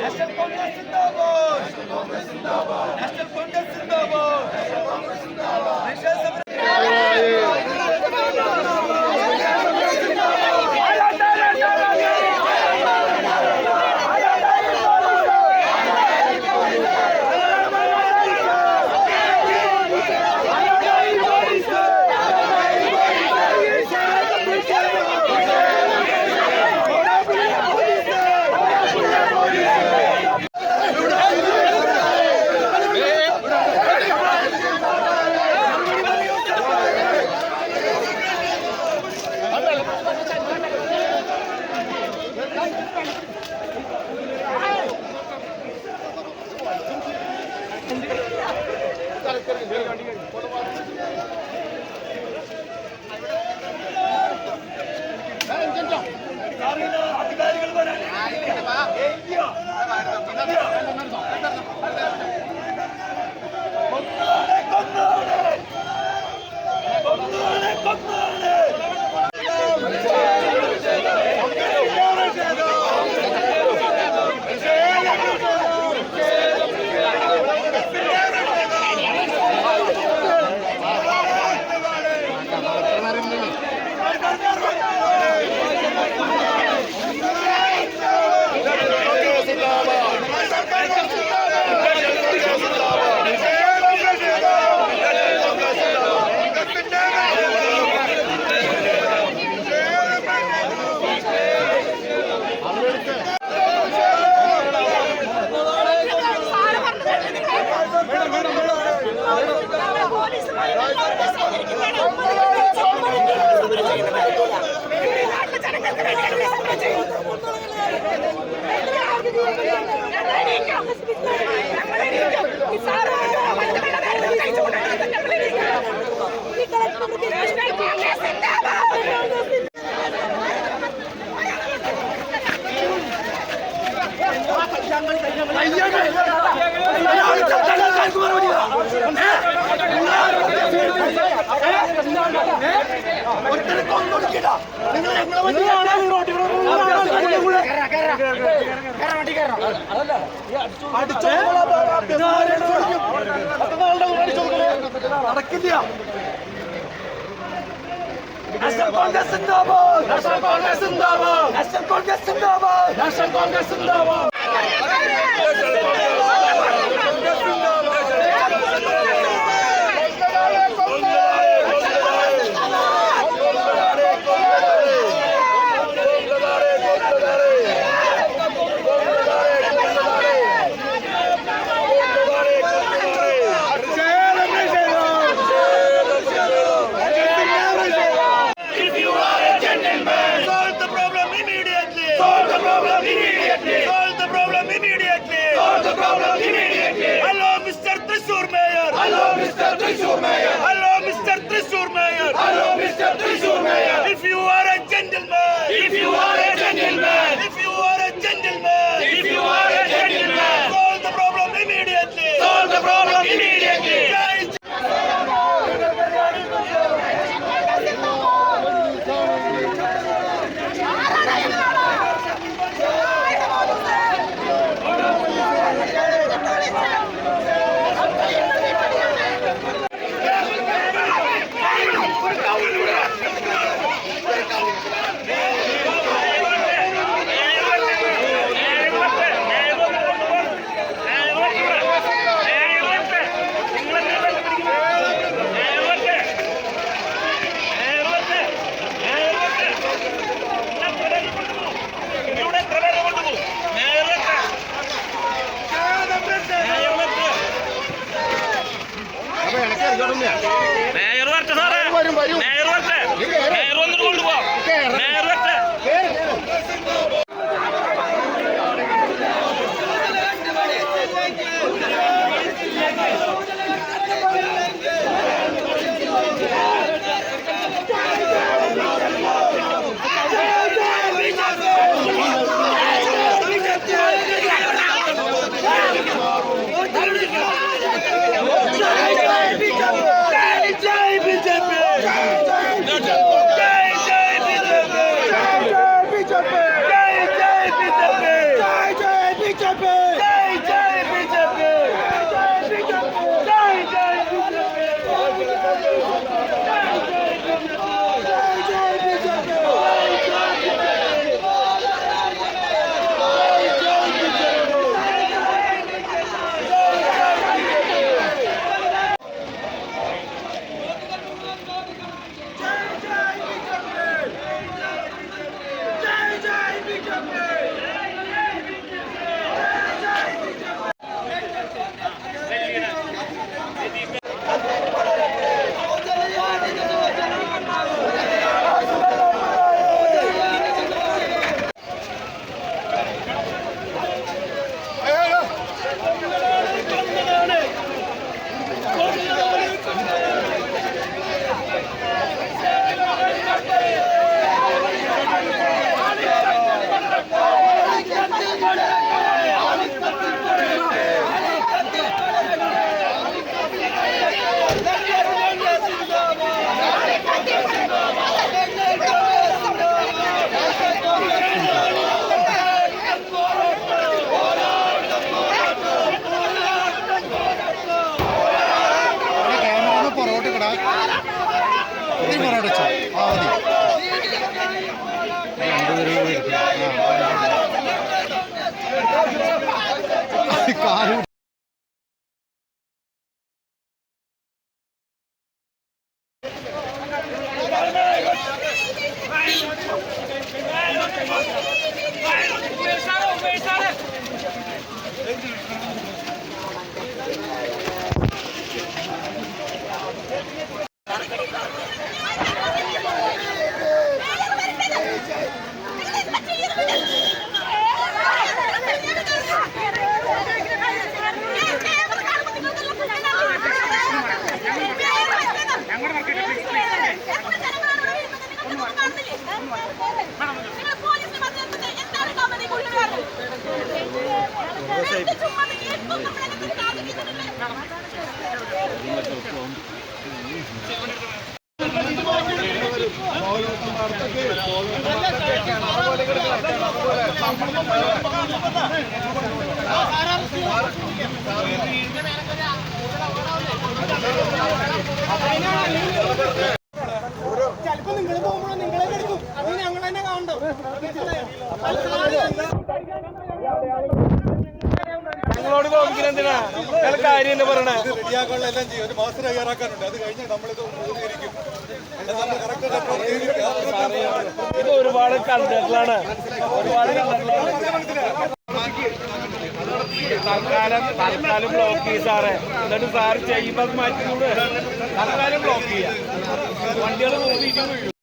দেশের ठीक है ठीक है നടക്കില്ല National Congress Zindabad! National Congress Zindabad! National Congress Zindabad! National Congress Zindabad! ¡Fuerza! Mayor, Thrissur Mayor. Mayor വരട്ടെ സാറേ. മേയർ വരട്ടെ. മേയർ വന്നിട്ട് കൊണ്ടുപോകാം മേയർ വരട്ടെ. തീരുമാനമടച്ചു ആ മതി കാലു Besaro, besaro. ചിലപ്പോ നിങ്ങൾ പോകുമ്പോൾ നിങ്ങളെ എടുക്കും. അത് ഞങ്ങൾ തന്നെ കാണണം ഞങ്ങളോട് കോപിക്കുന്ന എന്തിനാ? ഞങ്ങൾ കാര്യം തന്നെ പറയണേ. റെഡിയാക്കാനുള്ള ചെയ്യും. ഒരു മാസം തയ്യാറാക്കാനുണ്ട്. അത് കഴിഞ്ഞാൽ നമ്മളിത് കറക്റ്റ് ഇത് ഒരുപാട് കണ്ടകളാണ്. ഒരുപാട് തൽക്കാലം തൽക്കാലം ബ്ലോക്ക് ചെയ്യും സാറേ. എന്നിട്ട് സാർ ചെയ്യുമ്പോൾ മാറ്റി മാറ്റി തൽക്കാലം ബ്ലോക്ക് ചെയ്യാം. വണ്ടികൾ വീഴും